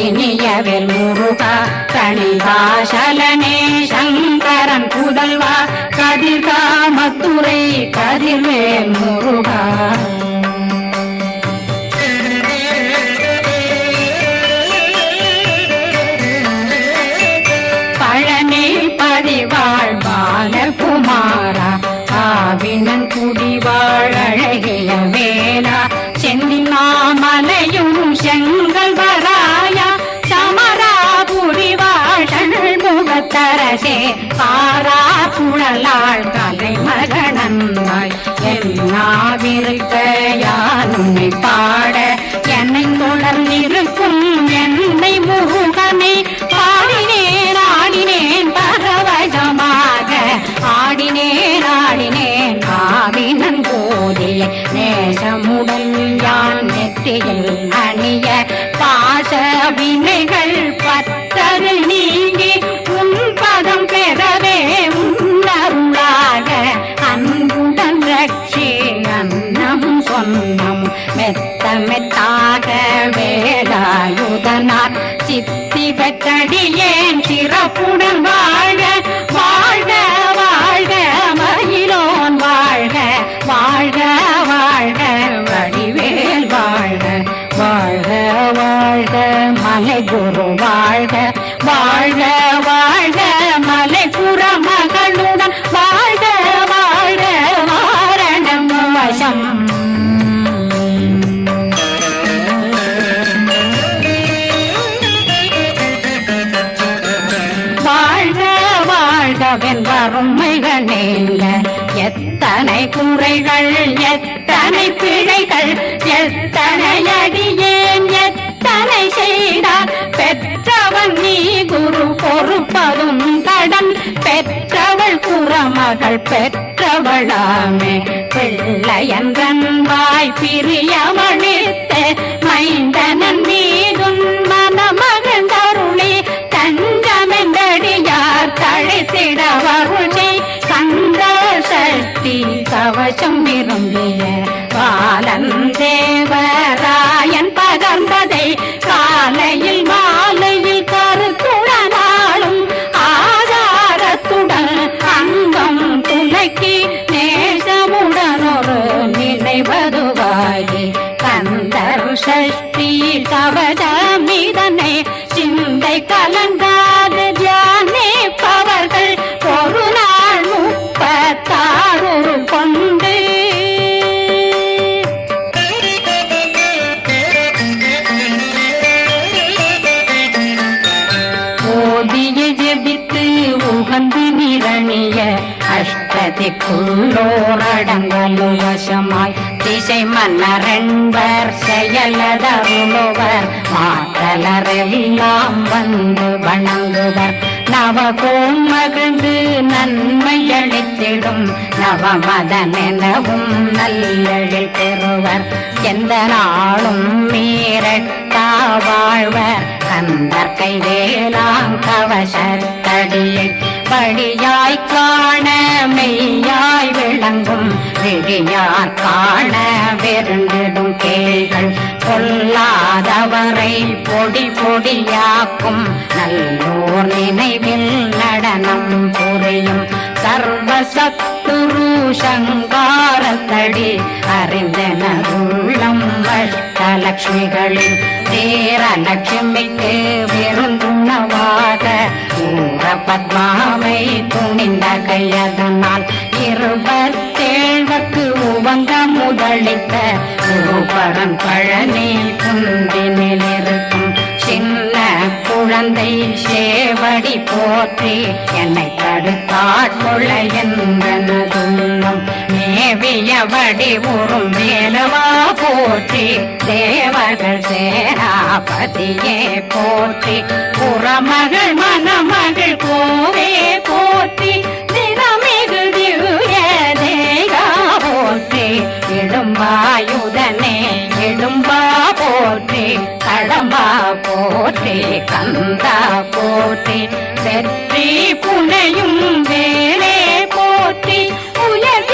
இனியவேல் முருகா தனிகாசலனே சங்கரன் புதல்வா கதிர்காமத்துறை கதிர்வேல் முருகா பழனி பதிவாழ் பாலகுமாரா ஆவினன் குடிவாழ் அழகிய வேளா செந்தில் மாமலையும் செங்கல் முகத்தரசே பாரா குழலாள் கலை மகனந்தாய் எல்லாவிருக்க யானுமை பாட என்னை தொடர்ந்திருக்கும் என்னை முருகனை பாடினேன் ஆடினேன் பரவசமாக. ஆடினேன் ஆடினேன் ஆவினன் போதிய நேசமுடன் யான் நெத்தியில் அணிய பாச வினைகள் பத்து அன்னம் சொன்னம் மெத்த மெத்தாக வேலாயுதனார். சித்தி பெற்றடியேன் சிறப்புடன் வாழ்க வாழ்க வாழ்க மயிலோன் வாழ்க வாழ்க வாழ்க வடிவேல் வாழ்க வாழ்க வாழ்க மலை குரு வாழ்க வாழ்க வாழ்க குறைகள் நீங்க. எத்தனை குறைகள் எத்தனை பிழைகள் எத்தனை அடியேன் எத்தனை செய்தார் பெற்றவன் நீ குரு பொறுப்பதும் கடன். பெற்றவள் குறமகள் பெற்றவளாமே. பிள்ளையன்றன் வாய் பிரியமளித்த கவசம் விரும்பிய பாலன் தேவராயன் பகர்ந்ததை காலையில் மாலையில் கருத்துடனாலும் ஆதாரத்துடன் அங்கம் துலக்கி நேசமுடன் ஒரு நினைவதுவாகி கந்தர் சஷ்டி கவசமிதனை சிந்தை கலந்தார் அஷ்டதிக்குள்ளோரடங்கலும் வசமாய் திசை மன்னரென்பர் செயலதருளுவர். மாற்றலரெல்லாம் வந்து வணங்குவர். நவகோம் மகிழ்ந்து நன்மை அளித்திடும். நவமதனெனவும் நல்லழில் பெறுவர். எந்த நாளும் மீறட்டா வாழ்வர். கந்தர் கைவேலாம் கவசத்தடியை படியாய் காண மெய்யாய் விளங்கும் விழியார் காண வெருண்டிடும் கேள்கள் கொல்லாதவரை பொடி பொடியாக்கும் நல்லோர் நினைவில் நடனம் புரியும் சர்வசத்துரு சங்காரத்தடி அறிந்தனருள்ளம் அஷ்டலட்சுமிகளில் தேரலட்சுமிக்கு விருந்துணவாக ஊர பத்மாவை துணிந்த கையதனால் இருபத்தேழ்வக்கு உவங்க முதலித்த குருபரன் பழனி குந்தினில் இருக்கும் சின்ன குழந்தை சேவடி போற்றி என்னை தடுத்தாட்கொள்ள என்றனதுள்ளம். மேவியபடி உறும் மேலவா போற்றி தேவர்கள் சேராபதியே போற்றி. புறமகள் மணமகள் கோவே போற்றி. தினமிகு திவ்ய தேகா போற்றி. இடும்பாயுதனே இடும்பா போற்றி. கடம்பா போற்றி கந்தா போற்றி. வெற்றி புனையும் வேலே போற்றி. உயர்திரி